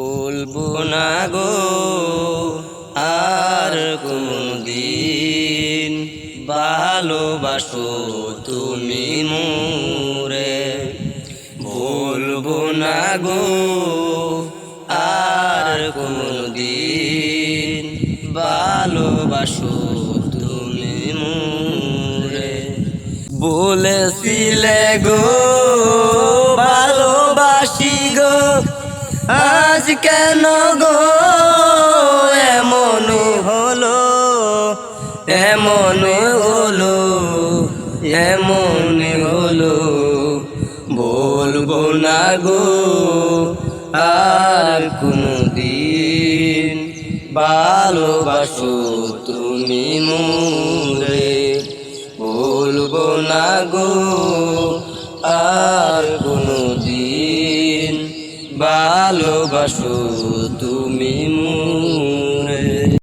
বলব না গো, আর কোনদিন ভালোবাসো তুমি মোরে। বলব না গো, আর কোনদিন ভালোবাসো তুমি মোরে। বলেছিলে গো আজ কেন গো? এমন হলো এমন হলো এমন হলো। বলব না গো, আর কোনদিন ভালোবাসো তুমি মোরে। বলব না গো, আর কোনো ভালোবাসো তুমি